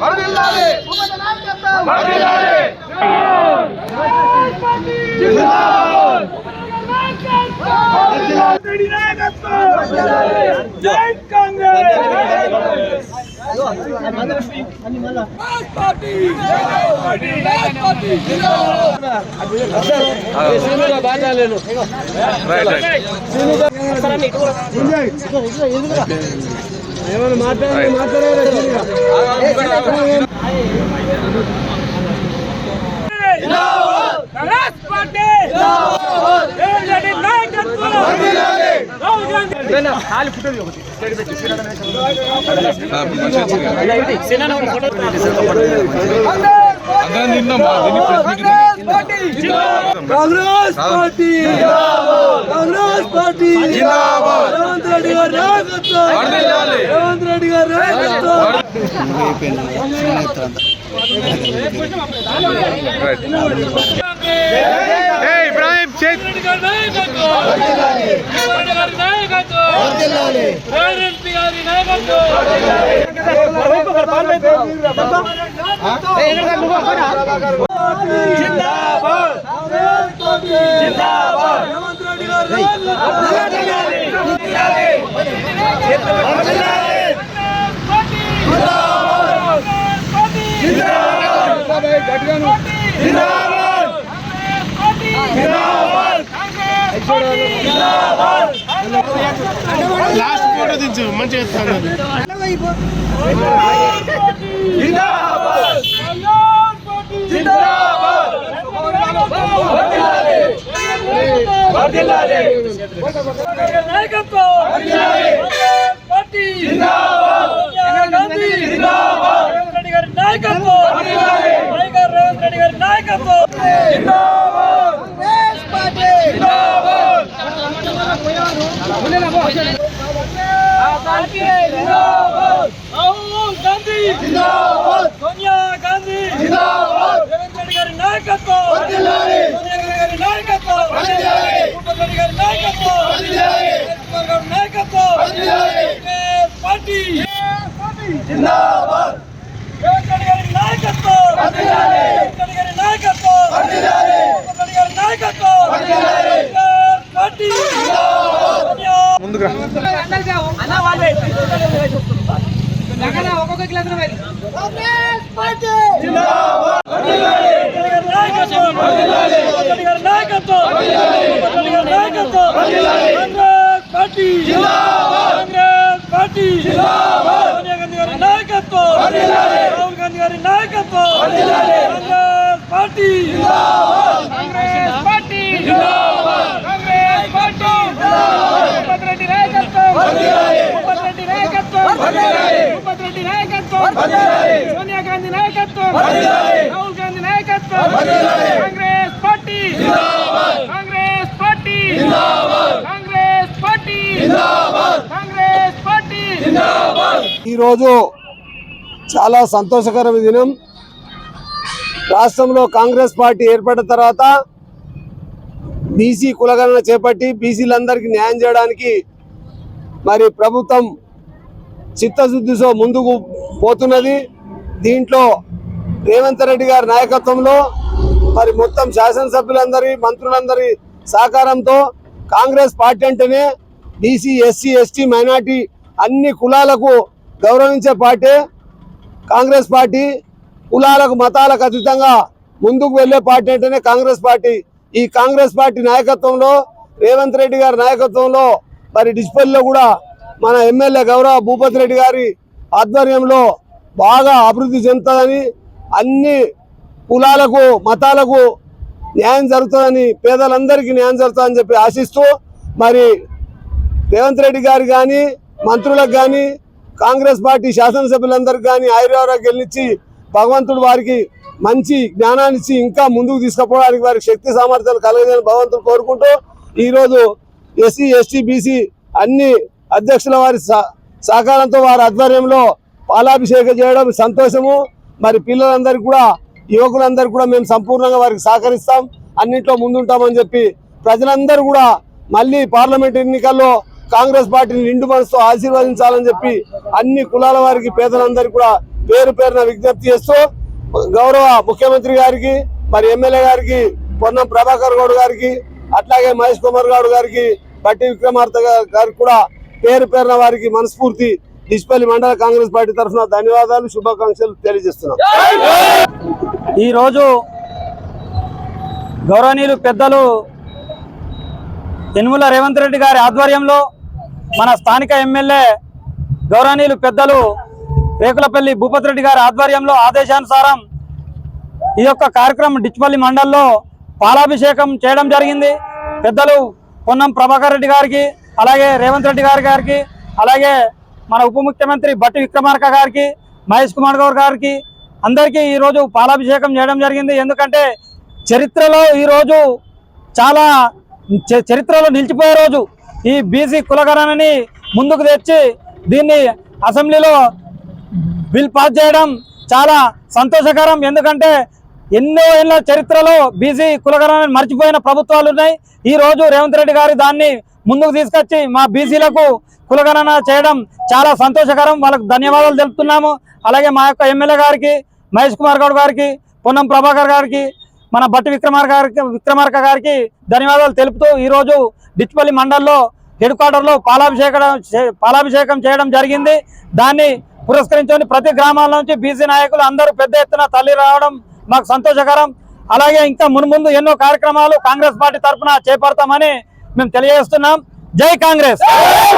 వర్ధిల్లాలి ఉపద నాయకత్వం కాంగ్రెస్ పార్టీ! కాంగ్రెస్ పార్టీ. రేవంత్ రెడ్డి గారి. రేవంత్ రెడ్డి గారి ఇబ్రాహిం చేత్ రెడ్డి గారి నాయకత్వం. రేవంత్ గారి నాయకత్వం. రేవంత్ గారి నాయకత్వం. జిందాబాద్. జిందాబాద్. లాస్ట్ ఫోటో దించు మంచిగా ఎత్తుతాను జిందాబాద్ గాంధీ రేవంత్ రెడ్డి గారి నాయకత్వం టైగర్ రేవంత్ రెడ్డి గారి నాయకత్వం కాంగ్రెస్ పార్టీ రాహుల్ గాంధీ సోనియా గాంధీ రేవంత్ రెడ్డి గారి నాయకత్వం సోనియా గాంధీ గారి నాయకత్వం భూపత్ రెడ్డి గారి నాయకత్వం కేసీఆర్ గారి నాయకత్వం కాంగ్రెస్ పార్టీ జిందాబాద్! నాయకత్వం! రేవంత్ రెడ్డి గారి నాయకత్వం! పార్టీ! ముందుగా. పార్టీ! రాహుల్ గాంధీ గారి నాయకత్వం Congress party Congress party Congress party Bhupath Reddy నాయకత్వం భూపత్ రెడ్డి నాయకత్వం భూపత్ రెడ్డి నాయకత్వం సోనియా గాంధీ నాయకత్వం రాహుల్ గాంధీ నాయకత్వం Congress party Congress party Congress party Congress party ఈరోజు చాలా సంతోషకరమైన దినం. రాష్ట్రంలో కాంగ్రెస్ పార్టీ ఏర్పడిన తర్వాత బీసీ కులగణన చేపట్టి బీసీలందరికీ న్యాయం చేయడానికి మరి ప్రభుత్వం చిత్తశుద్ధితో ముందుకు పోతున్నది. దీంట్లో రేవంత్ రెడ్డి గారి నాయకత్వంలో మరి మొత్తం శాసనసభ్యులందరి మంత్రులందరి సహకారంతో కాంగ్రెస్ పార్టీ అంటేనే బీసీ ఎస్సీ ఎస్టీ మైనార్టీ అన్ని కులాలకు గౌరవించే పార్టీ. కాంగ్రెస్ పార్టీ కులాలకు మతాలకు అతీతంగా ముందుకు వెళ్ళే పార్టీ అంటేనే కాంగ్రెస్ పార్టీ. ఈ కాంగ్రెస్ పార్టీ నాయకత్వంలో రేవంత్ రెడ్డి గారి నాయకత్వంలో మరి డిస్పల్లిలో కూడా మన ఎమ్మెల్యే గౌరవ భూపతి రెడ్డి గారి ఆధ్వర్యంలో బాగా అభివృద్ధి చెందుతుందని అన్ని కులాలకు మతాలకు న్యాయం జరుగుతుందని పేదలందరికీ న్యాయం జరుగుతుందని చెప్పి ఆశిస్తూ మరి రేవంత్ రెడ్డి గారు కానీ మంత్రులకు కానీ కాంగ్రెస్ పార్టీ శాసనసభ్యులందరికీ కానీ ఆయుర్వేదాలు గెలిచి భగవంతుడు వారికి మంచి జ్ఞానాన్ని ఇచ్చి ఇంకా ముందుకు తీసుకుపోవడానికి వారికి శక్తి సామర్థ్యాలు కలగదని భగవంతుడు కోరుకుంటూ ఈరోజు ఎస్సీ ఎస్టీ బీసీ అన్ని అధ్యక్షుల వారి సహకారంతో వారి ఆధ్వర్యంలో పాలాభిషేకం చేయడం సంతోషము. మరి పిల్లలందరికీ కూడా యువకులందరికీ కూడా మేము సంపూర్ణంగా వారికి సహకరిస్తాం. అన్నింట్లో ముందుంటామని చెప్పి ప్రజలందరూ కూడా మళ్ళీ పార్లమెంట్ ఎన్నికల్లో కాంగ్రెస్ పార్టీని నిండు మనసుతో ఆశీర్వదించాలని చెప్పి అన్ని కులాల వారికి పేదలందరికీ కూడా పేరు పేరున విజ్ఞప్తి చేస్తూ గౌరవ ముఖ్యమంత్రి గారికి మరి ఎమ్మెల్యే గారికి పొన్నం ప్రభాకర్ గౌడ్ గారికి అట్లాగే మహేష్ కుమార్ గౌడ్ గారికి బట్టి విక్రమార్త గారికి కూడా పేరు పేరున వారికి మనస్ఫూర్తి. డిస్పల్లి మండల కాంగ్రెస్ పార్టీ తరఫున ధన్యవాదాలు శుభాకాంక్షలు తెలియజేస్తున్నాం. ఈరోజు గౌరవనీయులు పెద్దలు యనుమల రేవంత్ రెడ్డి గారి ఆధ్వర్యంలో మన స్థానిక ఎమ్మెల్యే గౌరవనీయులు పెద్దలు రేకులపల్లి భూపతి రెడ్డి గారి ఆధ్వర్యంలో ఆదేశానుసారం ఈ యొక్క కార్యక్రమం డిచ్పల్లి మండల్లో పాలాభిషేకం చేయడం జరిగింది. పెద్దలు పొన్నం ప్రభాకర్ రెడ్డి గారికి అలాగే రేవంత్ రెడ్డి గారి గారికి అలాగే మన ఉప ముఖ్యమంత్రి బట్టి విక్రమార్క గారికి మహేష్ కుమార్ గౌడ్ గారికి అందరికీ ఈరోజు పాలాభిషేకం చేయడం జరిగింది. ఎందుకంటే చరిత్రలో ఈరోజు చాలా చరిత్రలో నిలిచిపోయే రోజు ఈ బీసీ కులగణనని ముందుకు తెచ్చి దీన్ని అసెంబ్లీలో బిల్ పాస్ చేయడం చాలా సంతోషకరం. ఎందుకంటే ఎన్నో ఏళ్ళ చరిత్రలో బీసీ కులగణాన్ని మర్చిపోయిన ప్రభుత్వాలు ఉన్నాయి. ఈ రోజు రేవంత్ రెడ్డి గారు దాన్ని ముందుకు తీసుకొచ్చి మా బీసీలకు కులగణన చేయడం చాలా సంతోషకరం. వాళ్ళకు ధన్యవాదాలు తెలుపుతున్నాము. అలాగే మా యొక్క ఎమ్మెల్యే గారికి మహేష్ కుమార్ గౌడ్ గారికి పొన్నం ప్రభాకర్ గారికి మన బట్టి విక్రమార్క గారికి విక్రమార్క గారికి ధన్యవాదాలు తెలుపుతూ ఈరోజు రోజు డిచ్పల్లి మండల్లో హెడ్ క్వార్టర్లో పాలాభిషేకం పాలాభిషేకం చేయడం జరిగింది. దాన్ని పురస్కరించుకొని ప్రతి గ్రామాల నుంచి బీసీ నాయకులు అందరూ పెద్ద ఎత్తున తల్లి రావడం మాకు సంతోషకరం. అలాగే ఇంకా మున్ముందు ఎన్నో కార్యక్రమాలు కాంగ్రెస్ పార్టీ తరఫున చేపడతామని మేము తెలియజేస్తున్నాం. జై కాంగ్రెస్!